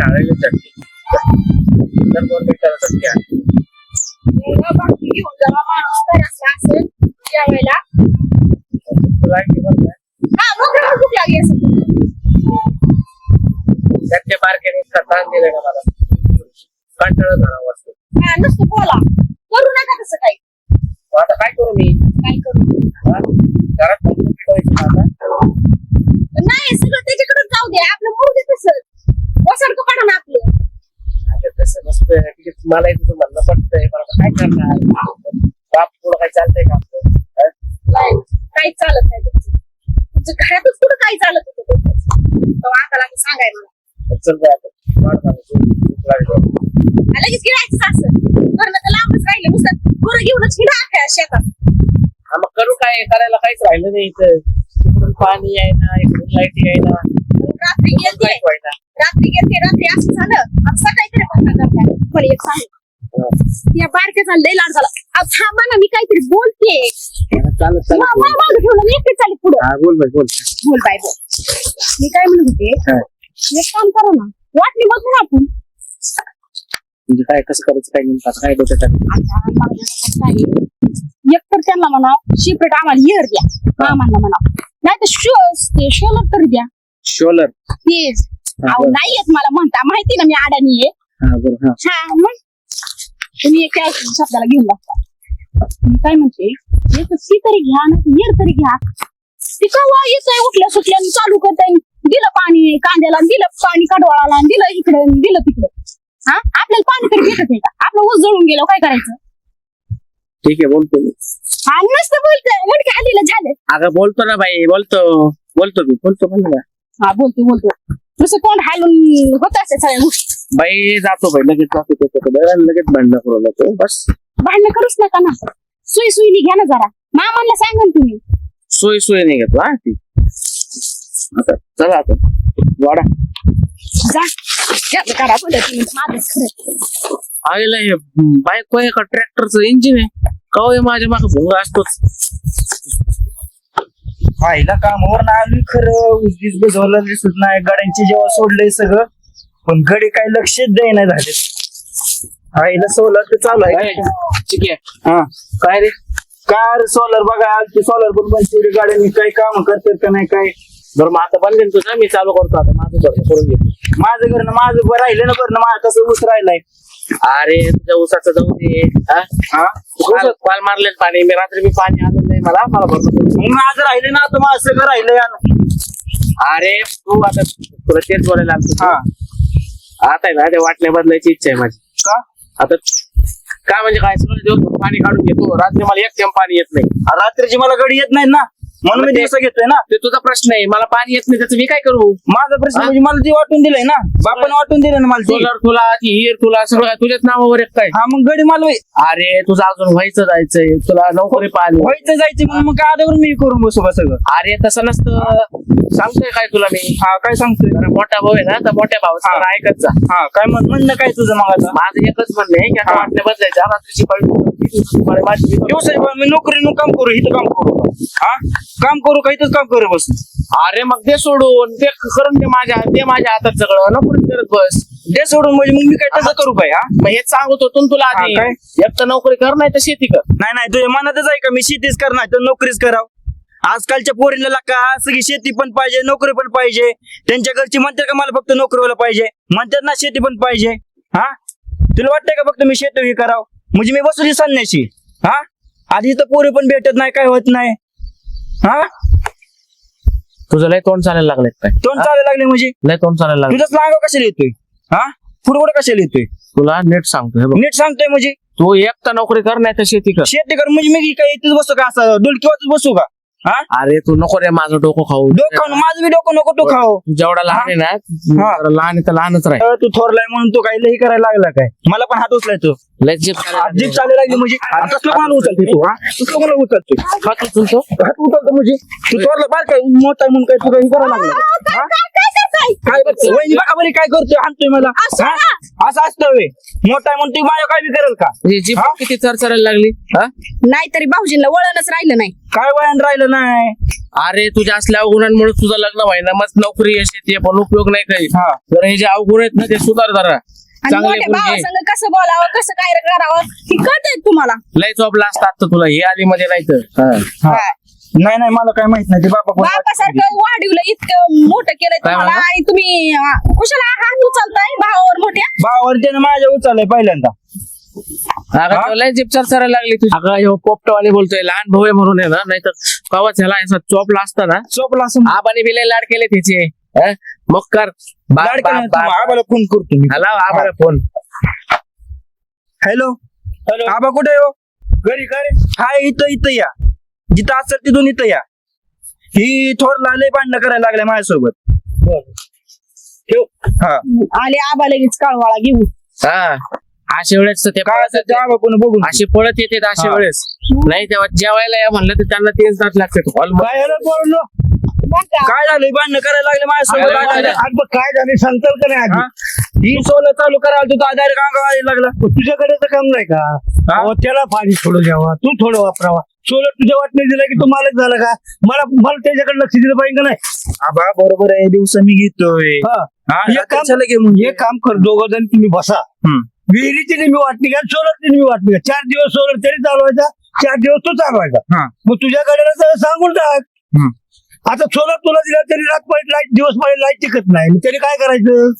नारळी चटणी तर दोन मिनिटाला चटणी आहे. असं ना मला. कंटाळा झाला वस्तू नुसतं बोला करू नका तसं काही आता काय करू मी? काय करू घरात नाही सगळं त्याच्याकडे जाऊ दे. आपलं मुर्गी कसं वसड काढा ना आपलं. तसं नसतं ठीक आहे, मला तुझं म्हणणं पडतंय आता काय करणार? बाप पुढं काय चालतंय का आपलं? हा? नाही काही चालत नाही तुमचं. तुमच्या घरातच कुठं काही चालत होतं तुमचं. आता लागेल सांगाय मला. चल बाय आता. वाढ झाली, झोप- झोप लागली. आणि लगेच गिरायचं सासर घरनं तर लांबच राहिलं नुसतं. गुरं घेऊनच हिडा शेतात. हा मग करू काय? करायला काहीच राहिलं नाही इथं. इकडून पाणी आहे ना इकडून लाइट आहे ना रात्री गेलते काहीच व्हायना. रात्री गेलते रात्री असं झालं. आता सकाळी तरी करताय मला एक सांग या बारक्याचा लय लाड झाला. अहो, थांबा ना मी काहीतरी बोलते. चालत चालत मा- मा- मागं ठेवलं मी एकटे चालली पुढं. हा बोल बाई बोल. बोल बाय बोल. मी काय म्हणत होते हा. एक काम करू ना वाटली बघू ना आपण. म्हणजे काय कसं करायचं काय नेमकं आता काय डोक्यात आलं? आता एक तर त्यांना म्हणा शिपरेट आम्हाला इयर द्या. मामांना म्हणा. नाही तर शो ते शोलर तर द्या. शोलर तेच अहो. नाही येत मला म्हणता. माहिती ना मी अडाणी आहे हा बरं हा. हा मग तुम्ही एका शब्दाला घेऊन बघता मी काय म्हणते? एक सी तरी घ्या ना इयर तरी घ्या. ती कवा येतंय उठल्या सुटल्या आणि चालू करताय. दिलं पाणी कांद्याला आणि दिलं पाणी कडवाळाला आणि दिलं इकडे आणि दिलं तिकडे. हा? आपल्याला पाणी तरी भेटत नाही का? आपलं ऊस जळून गेलं काय करायचं? ठीक आहे बोलतो मी. आणि मस्त बोलतोय. मुडके हल्लीला झालं. अगं बोलतो ना बाई बोलतो. बोलतो मी बोलतो म्हणलं. हा बोलतो बोलतो. नुसतं तोंड हालून होत असते सगळ्या गोष्टी. बाई जातो बाई लगेच जातो त्याच्याकडे. लगेच भांडणं करू लागतो. बस. भांडणं करूच नका ना. सुई सुईनी घ्या ना जरा. मामांना सांगा ना तुम्ही. सोय सोय नाही घेतो हा. ती आता चला आता. वाडा. जा. करा पद्धतीने माझंच खरं. आईला हे बाईक आहे का ट्रॅक्टरचं इंजिन आहे? का हो हे माझ्या मागे भोंगा असतोच? आईला कामावर ना आली खरं. उगीच बुजवलं दिसत नाही. गाड्यांचे जेव्हा सोडलंय सगळं पण गडी काय लक्षच देईना झाले आईला सोलर तर चालू आहे. ठीक आहे. हा. काय रे? कार सोलर बघा आलती सोलर पण बंद गाड्यांनी काही काम करतात का नाही काय? बरं मग आता बनले ना तुझं? मी चालू करतो आता. माझं बरं करून घेतो. माझं घर माझं राहिलं ना बरं माझं कसं ऊस राहिलाय. अरे तुझ्या उसाचं जाऊ दे. हा? हा? कॉल मारले पाणी. मी रात्री मी पाणी आलं नाही मला मला दे. मग माझं राहिलं ना आता माझं सगळं राहिलंय आणि- अरे तू आता तुला तेच बोलायला आलतो. हा. आता आहे ना ते वाटण्या बदलायची इच्छा आहे माझी. का? आता काय म्हणजे काय? सगळे दिवस पाणी काढून घेतो. रात्री मला एक थेंब पाणी येत नाही. रात्रीची मला गडी येत नाही ना. म्हणून मी मग ते- दिवस घेतोय ना. ते तुझा प्रश्न आहे मला पाणी येत नाही त्याचं मी काय करू? माझा प्रश्न? म्हणजे मला ती वाटून दिलंय ना बापाने वाटून दिलं ना मला ती सोलर तुला ती हिर तुला सगळं तुझ्याच नावावर एक काय? हा मग गडी मला व्हाय- अरे तुझं अजून व्हायचं जायचंय तुला नोकरी पाहिली व्हायचं जायचं म्हणून मग काय मी करून बसू का सगळं. अरे तसं नसतं. सांगतोय काय तुला मी? हा काय सांगतोय? जरा मोठा भाऊ आहे ना तर मोठ्या भावाचं. जरा ऐकत जा. हा काय म्हण म्हणणं काय तुझं मग आता? माझं एकच म्हणणं आहे की आता हा. वाटण्या बदलायच्या रात्रीची पळी मी नोकरीनं काम करू इथं काम करू हा काम करू का इथंच काम करू बस अरे मग ते सोडून ते करून दे माझ्या ते माझ्या हातात सगळं नोकरी करत बस. दे सोडून म्हणजे मग मी काय तसं करू काय हा? मग हेच सांगत होतो ना तुला आधी. हा, काय? एक तर नोकरी कर नाही तर शेती कर. नाही नाही तुझ्या मनातच आहे का मी शेतीच करणार तर नोकरीच कराव? आजकालच्या पोरीला का सगळी शेती पण पाहिजे नोकरी पण पाहिजे. त्यांच्या घरची म्हणतात का मला फक्त नोकरीवाला पाहिजे? म्हणतात ना शेती पण पाहिजे. हा? तुला वाटतंय का फक्त मी शेती हे कराव? म्हणजे मी बसू सांगण्याची हा? आधी तर पोरी पण भेटत नाही काय होत नाही. हा? तुझं लय तोंड चालायला लागलंय काय? तोंड? चालायला लागले म्हणजे? लय तोंड चालायला लागलं तुझंच नागाव कशाला येतोय? हा? कुठे कशाला येतोय? तुला नीट सांगतो हे बघ. नीट सांगतोय म्हणजे? तू एक तर नोकरी कर नाही तर शेती कर. शेती कर म्हणजे मी काय इथेच बसू का असं? डुलकी वाजत बसू का? अरे तू नको रे माझं डोकं खाऊ. डोकं खाऊन माझं बी डोकं नको तू खाऊ. जेवढा लहान आहे ना हा. लहान आहे तर लहानच राहील. तू थोरलाय म्हणून तू काही लई करायला लागला काय? मला पण हात उचलाय तू. लय जीप लागली. चालायला लागली म्हणजे कसलं कोणाला उचलते तू हा? कसलं कोणाला उचलते? हात उचलतो? हात उचलतो म्हणजे? तू थोरला बार काय मोठा आहे म्हणून काय तू काही करायला लागला? हा? काय बघ बरी काय करतोय आणतोय मला. असं हा? असतं वे. मोठा आहे म्हणून तू माझ्या काय बी करेल का? म्हणजे हा? किती चरचरायला लागली? हा? नाहीतरी भाऊजींना वळणच राहिलं नाही. काय वयान राहिलं नाही? अरे तुझ्या असल्या अवगुणांमुळे तुझं लग्न व्हायना. मग नोकरी शेती पण उपयोग नाही काही. हा. जर हे जे अवगुण आहेत ना ते सुधार जरा. आणि चांगले मोठ्या गुण घे. भावासंग कसं बोलावं कसं काय करावं हे कळतंय तुम्हाला? लय चोपला असतात तुला. हे आली मध्ये नाही तर. हा. नाही नाही मला काय माहीत नाही. ते बापा कोण बापासारखं वाढवलं इतकं मोठं केलंय काय तुम्हाला. म्हणला? आणि तुम्ही अं, कुशाला हात उचलताय भावावर मोठ्या? भावावर त्यानं माझ्या उचललंय पहिल्यांदा. अगं हा? लय जिपचार करायला लागली तुझी. अगं ह्यो पोपटवाणी बोलतोय लहान भाऊ आहे म्हणून आहे ना नाही तर कवाच ह्याला असा चोपला असता ना चोपला असं आबाने बी लय लाड केले त्याचे हं? मग कर. बाप, लाड. आबाला फोन करतो मी. हॅलो आबाला फोन. हॅलो. हॅलो. आबा कुठे हो? घरी का रे हाय इथं इथं या. जिथं असेल तिथून इथं या. ही थोरला लय भांडणं करायला लागल्या माझ्यासोबत. ठेव. हा. आले आबा लगेच काळवाळा घेऊ हा. अशा वेळेस तर ते पळत येते. आबा कोण बघून? असे पळत येते अशा हा. वेळेस. नाही तेव्हा जेवायला या म्हणलं तर त्यांना तेच दात लागतात. हॉल काय झालं. काय झालं? भांडणं करायला लागले माझ्यासोबत. आज बघ काय झाले? सांगताल का नाही हा? आधी? ही? सोलं चालू करायला तू डायरेक्ट अंगावर लागला. तुझ्याकडे तर काम नाही का? हा? अहो, त्याला पाणी थोडं द्यावा. तू थोडं वापरावा. सोलर तुझ्या वाटणे दिला की तू मालक झाला का? मला मला त्याच्याकडे लक्ष दिलं पाहिजे का नाही? आबा बरोबर आहे. दिवस मी घेतोय. हा. हा, हे काम-? हे काम कर. दोघं जण तुम्ही बसा. हम्म. विहिरीची नेहमी वाटणी घ्या सोलरची नेहमी वाटणी घ्या. चार दिवस सोलर तरी चालवायचा चार दिवस तो चालवायचा. हा. मग तुझ्याकडे तर सांगून टाक. हम्म. आता सोलर तुला दिला तरी रात पाहिजे लाइट दिवस पाहिजे लाइट टिकत नाही. मग त्याने काय करायचं?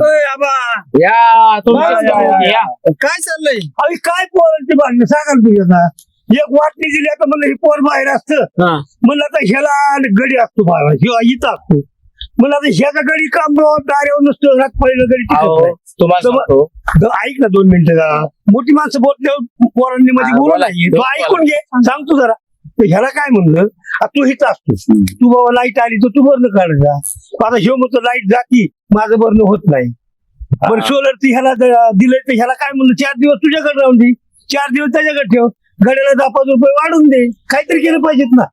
ओय आबा. या तुम्ही या, या, या, या. काय चाललंय? अरे काय पोरांची भांडणं? सांगा ना तुझ्या ना. एक वाटणी दिली आता म्हणलं हे पोर बाहेर असतं. हा. म्हणलं आता ह्याला गडी असतो बाहेर. ह्यो इथं असतो. म्हणलं आता ह्याचा गडी काम दाऱ्यावर नसतो रात पहिलं गडी टिकत अहो, नाही. तुम्हाला तर मग- सांगतो. ग- ऐक ना दोन मिनिटं जरा. मोठी माणसं बोलल्यावर पोरांनी मध्ये हा, बोलू बोला. नाही. तू बोला. ऐकून घे सांगतो जरा. तर ह्याला काय म्हणलं? आ, तू हिथं असतो तू बाबा लाइट आली तर तू बरं काढायचा आता ह्यो म्हणतो लाइट जाती माझं बरणं होत नाही. बरं सोलर ती ह्याला द- दिलंय तर ह्याला काय म्हणलं? चार दिवस तुझ्याकडे राहून दे. चार दिवस त्याच्याकडे ठेव. घड्याला दहा पाच रुपये वाढून दे. काहीतरी केलं पाहिजेत ना.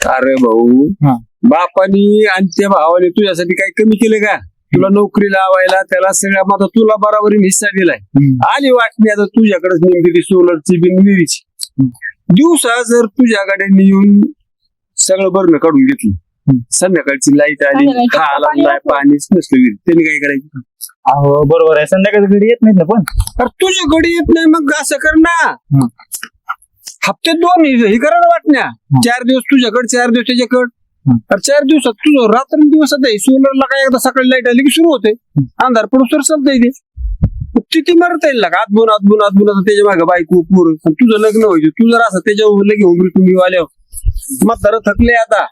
अरे भाऊ हा. बापानी आणि त्या भावाने तुझ्यासाठी काही कमी केलं का? तुला नोकरी लावायला त्याला सगळ्या मग तुला बराबरीने हिस्सा दिलाय. आली वाटणी आता तुझ्याकडेच नेमकी ती सोलरची बिन विहिरीची. दिवसा जर तुझ्याकडे येऊन सगळं बरणं काढून घेतलं संध्याकाळची लाइट आली हा आला नाही नसतं. पाणीच नसलं विहिरीत त्यांनी काय करायचं? अहो बरोबर आहे. संध्याकाळी घरी येत नाहीत ना पण? अरे तुझ्याकडे येत नाही मग असं कर ना. हप्ते दोन हे हे करा ना वाटण्या. चार दिवस तुझ्याकडे चार दिवस त्याच्याकडे. अरे चार दिवसात तुझं रात्र दिवस आता सोलरला काय एकदा सकाळी लाइट आली की सुरू होते. अंधार पडून तर चालतंय ते. किती मरता येईल का? आतबून आतबून आतबून आता त्याच्यामागे बायको पूर. तुझं लग्न व्हायचं. तू जर असं त्याच्यावर लगे उमरी तुम्ही आल्यावर. म्हातारं थकले आता.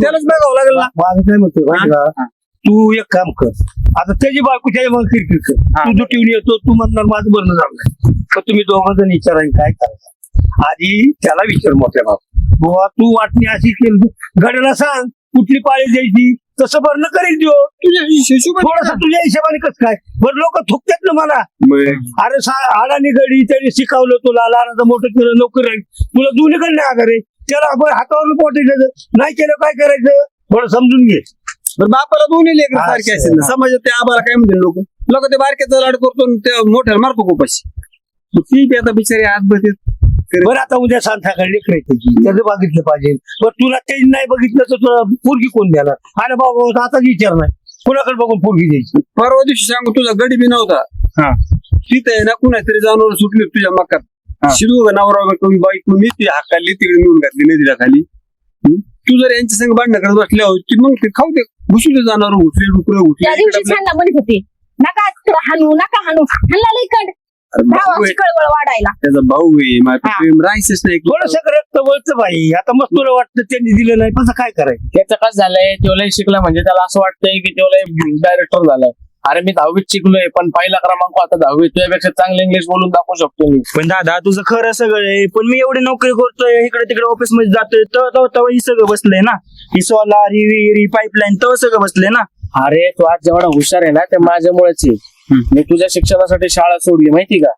त्यालाच बघावं लागेल ना. माझं काय म्हणतो माहिती का? तू एक काम कर. आता त्याची बायको त्याच्या मग किरकिर कर. तू दुटीवर येतो तू म्हणणार माझं बरणं झालं. तुम्ही दोघं जण विचारा काय करायचं? आधी त्याला विचार मोठ्या बाप बुवा तू वाटणी अशी केली गड्याला सांग कुठली पाळी द्यायची? तसं भरणं करेल देऊ थोडस तुझ्या हिशोबाने कसं काय? बरं लोक थुकतात ना मला. अरे सा- अडाणी गडी त्याने शिकवलं तुला लहानाचं मोठं केलं नोकरी राहील. तुला दोन्हीकडे नाही आधार आहे. त्याला आपण हातावर पोटायचं नाही केलं काय करायचं? थोडं समजून घे. बरं बापाला दोन्ही लेकर सारखे असं. असेल समाजात ते आबाला काय म्हणतील लोक? लोक ते बारक्याचा लाड करतो मोठ्याला मारतो खूपच. ती बी आता बिचारी आत बघते बरं आता उद्या संध्याकाळी लेकर त्याची. त्याचं बघितलं पाहिजे. पण तुला ते नाही बघितलं तर तुला पोरगी कोण देणार? अरे बाबा आता विचार नाही. कुणाकडे बघून पोरगी द्यायची? परवा दिवशी सांगू तुझा गडी बी नव्हता. हा. तिथे आहे ना कुणा तरी जनावर सुटली तुझ्या हा. मकात शिरू नवरा कमी बाईक मी ती हाकाली तिकडे नेऊन घातली नदीला खाली? तू जर यांच्या संग भांडण करत बसल्या होती मग ते खाऊ दे. घुसू दे जाणार उठले डुकरं होते नका हाणू नका हाणू. हाणला लई कंड. भावाची आहे. कळवळ वाढायला. त्याचा भाऊ आहे माझं हा. प्रेम राहायचंच नाही थोडस रक्त वळचं बाई. आता मग तुला वाटतं त्यांनी दिलं नाही कसं काय करायचं? त्याचं कसं झालंय तो लय शिकला म्हणजे त्याला असं वाटतंय की तो लय डायरेक्टर झालाय. अरे मी दहावीत शिकलोय पण पहिला क्रमांक आता दहावीत तुझ्यापेक्षा चांगलं इंग्लिश बोलून दाखवू शकतो मी. पण दादा तुझं खरं सगळं आहे पण मी एवढी नोकरी करतोय इकडे तिकडे ऑफिसमध्ये जातोय तर ही सगळं बसलंय ना. ही सोलार ही विहिरी पाईपलाईन तेव्हा सगळं बसलंय ना. अरे तू आज जेवढा हुशार आहे ना ते माझ्यामुळेच आहे. मी तुझ्या शिक्षणासाठी शाळा सोडली माहिती का?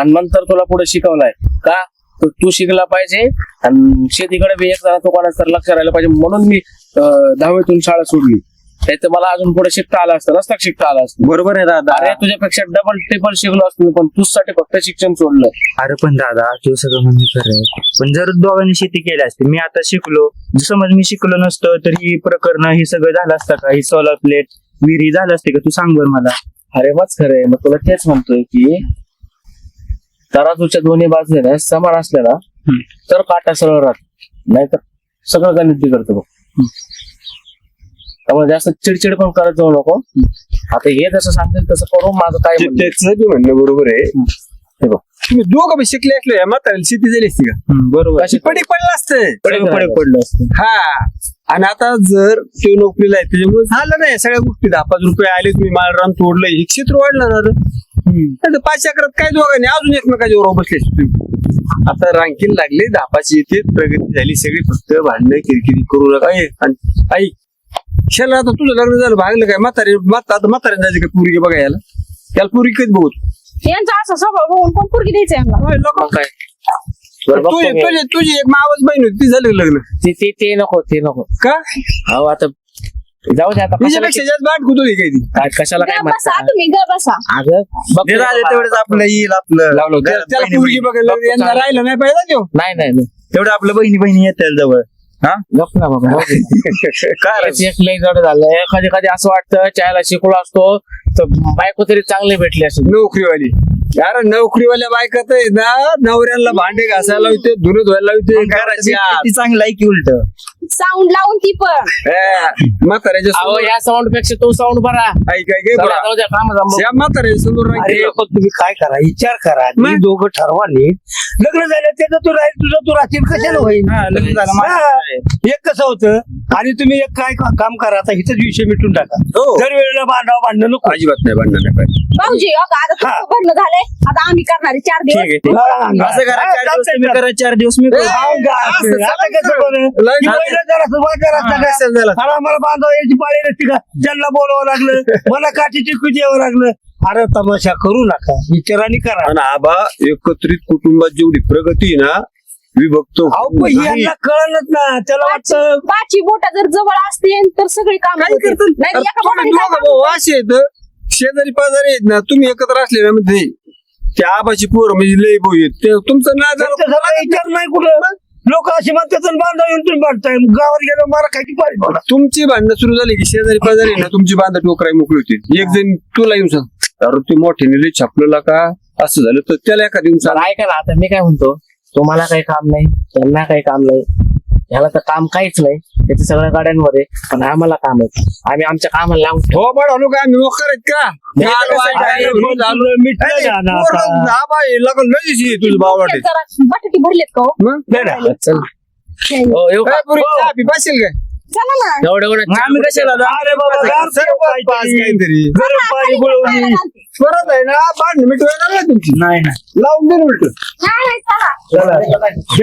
आणि नंतर तुला पुढे शिकवलाय. का? तर तू शिकला पाहिजे आणि शेतीकडे बी एक जरा तो कोणाचं तर लक्ष राहिलं पाहिजे म्हणून मी दहावीतून शाळा सोडली. नाही तर मला अजून पुढे शिकता आलं असतं रस्ता शिकता आलं असतं? बरोबर आहे दादा. अरे तुझ्यापेक्षा डबल ट्रिपल शिकलो असतो पण तुझसाठी फक्त शिक्षण सोडलं. अरे पण दादा तू सगळं म्हणजे खरं आहे. पण जर दोघांनी शेती केली असती मी आता शिकलो. समज मी शिकलो नसतो तर ही प्रकरण हे सगळं झालं असतं का? ही सोलर प्लेट विहिरी झालं असते का? तू सांग बरं मला. अरे मग खरंय मग तुला तेच म्हणतोय की तराजूच्या दोन्ही बाजूने समान हम्म. तर काटा सरळ राहत. नाहीतर सगळं गणित बिघडतं बघ. त्यामुळे जास्त चिडचिड पण करत जाऊ नको. आता हे जसं सांगेल तसं करू माझं काय आहे. म्हणणं बरोबर आहे. हे बघ. तुम्ही दोघं बी शिकले असले या म्हाताऱ्याला शेती झाली असती का? बरोबर. कशी पडी पडलं असतं. पडे पडे पडलं असतं. हा. आणि आता जर तो नोकरीला आहे त्याच्यामुळे झालं नाही. सगळ्या गोष्टी दहा पाच रुपये आले तुम्ही माळरान तोडलं हे क्षेत्र वाढलं ना. नाही तर पाच अकरात काय दोघांनी? अजून एकमेकाच्या बरोबर बसले तुम्ही. आता रांकीला लागले दहा पाच येते प्रगती झाली सगळी फक्त भांडणं किरकिरी करू नका. आणि आई शाला आता तुझं लग्न झालं भागलं काय? म्हातारे म्हाता आता म्हातारे जायचं काय पुरी बघायला? त्याला पुरी कधी बघत यांचा असा स्वभाव बघून कोण पोरगी द्यायचं यांना? होय, मग काय? बरं बघतो तुझी मी. तुझी तुझी एक मावस बहीण होती ती झालं का लग्न? ते ते- ते नको ते नको. का? अहो आता जाऊ दे आता कशाला तिच्यापेक्षा जास्त बाट कुठली काय ती? काय कशाला काय ग बसा म्हणता? तुम्ही ग बसा. अगं बघ जे राहिले तेवढंच आपलं येईल आपलं. लावलं घरात त्याला बहिणी- पुरगी बघायला चांगलं. राहिलं नाही पाहिजे तो नाही नाही नाही. तेवढं आपलं बहिणी बहिणी येतील जवळ. हा? गप ना बाबा जाऊ दे. काय? एक लई जड झालंय. कधी कधी असं वाटतं चायला शिकलो असतो तर बायको तरी चांगली भेटली असेल. नोकरीवाली. अरे नोकरीवाल्या बायका तर आहे ना नवऱ्याला भांडे घासायला लावते धुणं धुवायला लावते. घराची आत. ती चांगलं आहे की उलट. साऊंड लावून ती पण म्हाताऱ्याच्या अहो समोर या साऊंडपेक्षा तो साऊंड बरा ऐक ऐक ऐक चला, बरं. जाऊ द्या, काम जमलं. त्या म्हाताऱ्याच्या समोर राग अरे केला. पण तुम्ही काय करा विचार करा मग? तुम्ही दोघं ठरवा नीट लग्न झालं त्याचं तू राहील तुझं तू राहशील कशाला होईल हा, लग्न झालं माझं. हा. एक कसं होतं आणि तुम्ही एक काय का- काम करा आता हिचाच विषय मिटून टाका हो. दर वेळेला भांडावं भांडणं नको अजिबात नाही भांडण नाही पाहिजे भाऊजी अगं आता तुमचं भरणं झालंय आता आम्ही करणार आहे चार ठीक दिवस आहे ठीक हा, आहे. हा, असं करा हा, चार दिवस चालतंय, तुम्ही करा चार दिवस मी ए. हा, असं आता कसं चालतं. बरं? लय की चालतं. पहिलं जरा सुरुवात जरा सगळं- असं झालं. अरे बांधव यायची पाळी नसती का? त्यांना बोलावं लागलं मला काठी चिकू द्यावं लागलं. अरे तमाशा करू नका विचाराने करा. आणि आबा एकत्रित कुटुंबात जेवढी प्रगती आहे ना विभक्त अहो पण नाही. यांना ना. त्याला वाटतं बाची बोटा जर जवळ असते तर सगळी काम काय करतात अरे तुम्ही दोघं भाऊ असे आहेत शेजारी पाजारी आहेत ना तुम्ही एकत्र असलेल्या मध्ये त्या आबाची पोरं म्हणजे लय भाऊ आहेत. ते तुमचं ना त्यांचा सगळा विचार नाही कुठं. लोक असे म्हणतात आणि बांधव येऊन तुम्ही बांधताय. गावात गेलो मला खायची पाहिजे मला तुमची भांडणं सुरू झाली की शेजारी पाजारी ना तुमची बांधा टोकराई मोकळी होती एक जण तुला येऊन सांग अरे ते मोठ्याने लय छापलेला का? असं झालं तर त्याला एखाद येऊन सांग. चला, ऐका ना आता मी काय म्हणतो तुम्हाला काही काम नाही त्यांना काही काम नाही. ह्याला तर काम काहीच नाही. त्याच्या सगळ्या गाड्यांवर आहे पण आम्हाला काम आहे. आम्ही आमच्या कामाला लावून ठेवू. हो बड काय मी मोकर आहेत का? नाही, कसं मिटलं पोरं, आता. आबा हे लग्न लयच आहे तुझं भाव वाटेल जरा बटाटी भरलेत का हो? नाही ना. चल. हो येऊ का? काय पोरी, चहा पी, पाशील काय? चला ना. एवढं एवढं आम्ही कशाला जाऊ? अरे बाबा गार सर्व पाहिजे. पाच काहीतरी. गरम पाणी बुळवणी परत आहे ना भांडण मिटवायला नाही तुमची. नाही नाही. लावून दे ना उलट नाही, नाही, चला. चला.